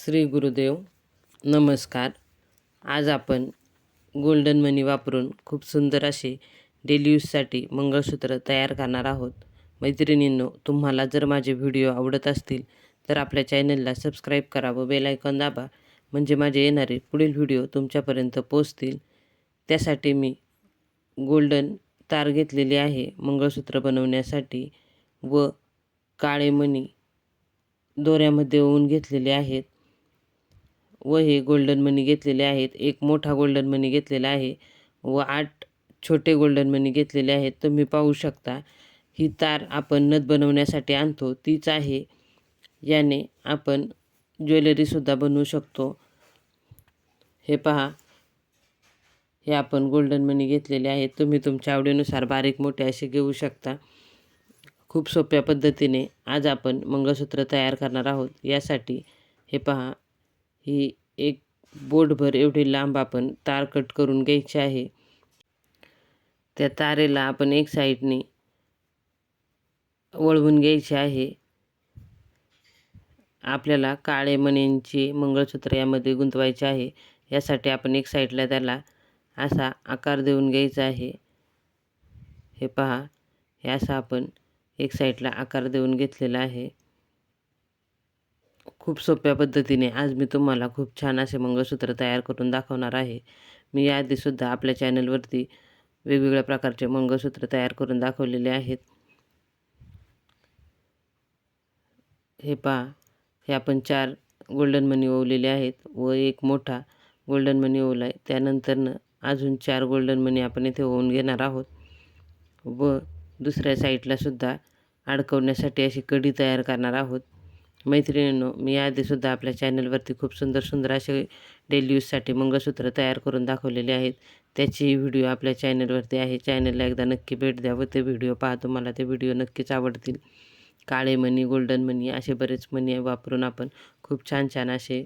श्री गुरुदेव नमस्कार. आज आपण गोल्डन मनी वापरून खूप सुंदर असे डेली यूजसाठी मंगळसूत्र तयार करणार आहोत. मैत्रिणींनो तुम्हाला जर माझे व्हिडिओ आवडत असतील तर आपल्या चॅनलला सबस्क्राईब करा व बेलायकॉन दाबा. म्हणजे माझे येणारे पुढील व्हिडिओ तुमच्यापर्यंत पोचतील त्यासाठी मी गोल्डन तार घेतलेली आहे मंगळसूत्र बनवण्यासाठी व काळे मणी दोऱ्यामध्ये ओवून घेतलेले आहेत. व हे गोल्डन मनी घेतलेले आहेत. एक मोठा गोल्डन मनी घेतलेला आहे व आठ छोटे गोल्डन मनी घेतलेले आहेत. तुम्ही पाहू शकता ही तार आपण नथ बनवण्यासाठी आणतो. तीच आहे. याने आपण ज्वेलरीसुद्धा बनवू शकतो. हे पहा हे आपण गोल्डन मनी घेतलेले आहेत. तुम्ही तुमच्या आवडीनुसार बारीक मोठे असे घेऊ शकता. खूप सोप्या पद्धतीने आज आपण मंगळसूत्र तयार करणार आहोत. यासाठी हे पहा ही एक बोटभर एवढी लांब आपण तार कट करून घ्यायची आहे. त्या तारेला आपण एक साईडने वळवून घ्यायची आहे. आपल्याला काळे मण्यांचे मंगळसूत्र यामध्ये गुंतवायचे आहे. यासाठी आपण एक साईडला त्याला असा आकार देऊन घ्यायचा आहे. हे पहा हे असा आपण एक साईडला आकार देऊन घेतलेला आहे. खूप सोप्या पद्धतीने आज मी तुम्हाला खूप छान असे मंगळसूत्र तयार करून दाखवणार आहे. मी याआधीसुद्धा आपल्या चॅनलवरती वेगवेगळ्या प्रकारचे मंगळसूत्र तयार करून दाखवलेले आहेत. हे पहा हे आपण चार गोल्डन मनी ओवलेले आहेत व एक मोठा गोल्डन मनी ओवला आहे. त्यानंतरनं अजून चार गोल्डन मनी आपण इथे ओवून घेणार आहोत व दुसऱ्या साईडलासुद्धा अडकवण्यासाठी अशी कडी तयार करणार आहोत. मैत्रिणींनो मी आधीसुद्धा आपल्या चॅनलवरती खूप सुंदर सुंदर असे डेली यूजसाठी मंगळसूत्र तयार करून दाखवलेले आहेत. त्याची व्हिडिओ आपल्या चॅनलवरती आहे. चॅनलला एकदा नक्की भेट द्या व ते व्हिडिओ पहा. तुम्हाला ते व्हिडिओ नक्कीच आवडतील. काळे मणी गोल्डन मणी असे बरेच मणी वापरून आपण खूप छान छान असे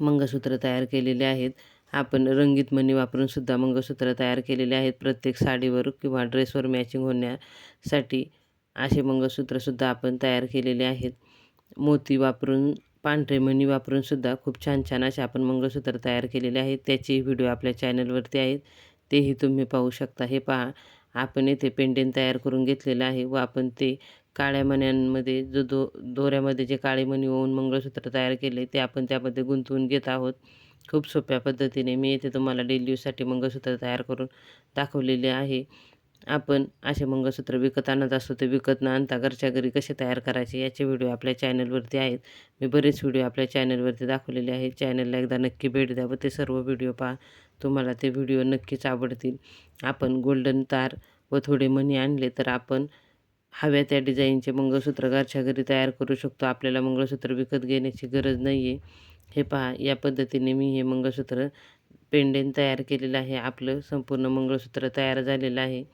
मंगळसूत्र तयार केलेले आहेत. आपण रंगीत मणी वापरून सुद्धा मंगळसूत्र तयार केलेले आहेत. प्रत्येक साडीवर किंवा ड्रेसवर मॅचिंग होण्यासाठी असे मंगळसूत्रसुद्धा आपण तयार केलेले आहेत. मोती वापरून पांढरे मणी वापरून सुद्धा खूप छान छान असे आपण मंगळसूत्र तयार केलेले आहेत. त्याचे व्हिडिओ आपल्या चॅनलवरती आहेत. तेही तुम्ही पाहू शकता. हे पहा आपण येथे पेंडिंग तयार करून घेतलेलं आहे व आपण ते काळ्या मण्यांमध्ये जो दो दोऱ्यामध्ये जे काळे मणी होऊन मंगळसूत्र तयार केले ते आपण त्यामध्ये गुंतवून घेत आहोत. खूप सोप्या पद्धतीने मी येथे तुम्हाला डेली यूजसाठी मंगळसूत्र तयार करून दाखवलेले आहे. आपण असे मंगळसूत्र विकत आणत असतो ते विकत न आणता घरच्या घरी कसे तयार करायचे याचे व्हिडिओ आपल्या चॅनलवरती आहेत. मी बरेच व्हिडिओ आपल्या चॅनलवरती दाखवलेले आहेत. चॅनलला एकदा नक्की भेट द्या व ते सर्व व्हिडिओ पहा. तुम्हाला ते व्हिडिओ नक्कीच आवडतील. आपण गोल्डन तार व थोडे मणी आणले तर आपण हव्या त्या डिझाईनचे मंगळसूत्र घरच्या घरी तयार करू शकतो. आपल्याला मंगळसूत्र विकत घेण्याची गरज नाही आहे हे पहा या पद्धतीने मी हे मंगळसूत्र पेंडेन तयार केलेलं आहे. आपलं संपूर्ण मंगळसूत्र तयार झालेलं आहे.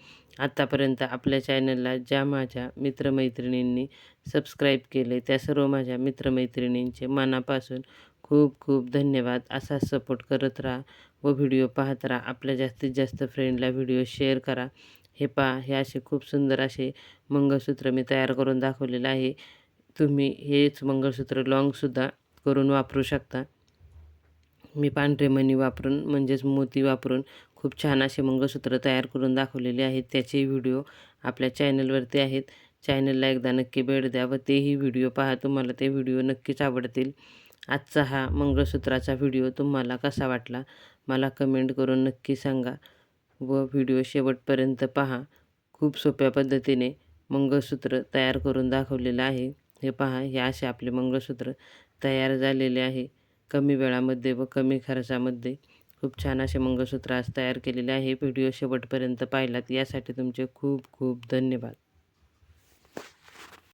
आत्तापर्यंत आपल्या चॅनलला ज्या माझ्या मित्रमैत्रिणींनी सबस्क्राईब केले त्या सर्व माझ्या मित्रमैत्रिणींचे मनापासून खूप खूप धन्यवाद. असा सपोर्ट करत राहा व व्हिडिओ पाहत राहा. आपल्या जास्तीत जास्त फ्रेंडला व्हिडिओ शेअर करा. हे पहा हे असे खूप सुंदर असे मंगळसूत्र मी तयार करून दाखवलेलं आहे. तुम्ही हेच मंगळसूत्र लॉंगसुद्धा करून वापरू शकता. मी पांढरे मणी वापरून म्हणजेच मोती वापरून खूप छान असे मंगळसूत्र तयार करून दाखवलेले आहेत. त्याचे व्हिडिओ आपल्या चॅनलवरती आहेत. चॅनलला एकदा नक्की भेट द्या व तेही व्हिडिओ पहा. तुम्हाला ते व्हिडिओ नक्कीच आवडतील. आजचा हा मंगळसूत्राचा व्हिडिओ तुम्हाला कसा वाटला? मला कमेंट करून नक्की सांगा व व्हिडिओ शेवटपर्यंत पहा. खूप सोप्या पद्धतीने मंगळसूत्र तयार करून दाखवलेलं आहे. हे पहा हे असे आपले मंगळसूत्र तयार झालेले आहे. कमी वेळामध्ये व कमी खर्चामध्ये खूप छान असे मंगळसूत्र आज तयार केलेले आहे. व्हिडिओ शेवटपर्यंत पाहिलात. यासाठी तुमचे खूप खूप धन्यवाद.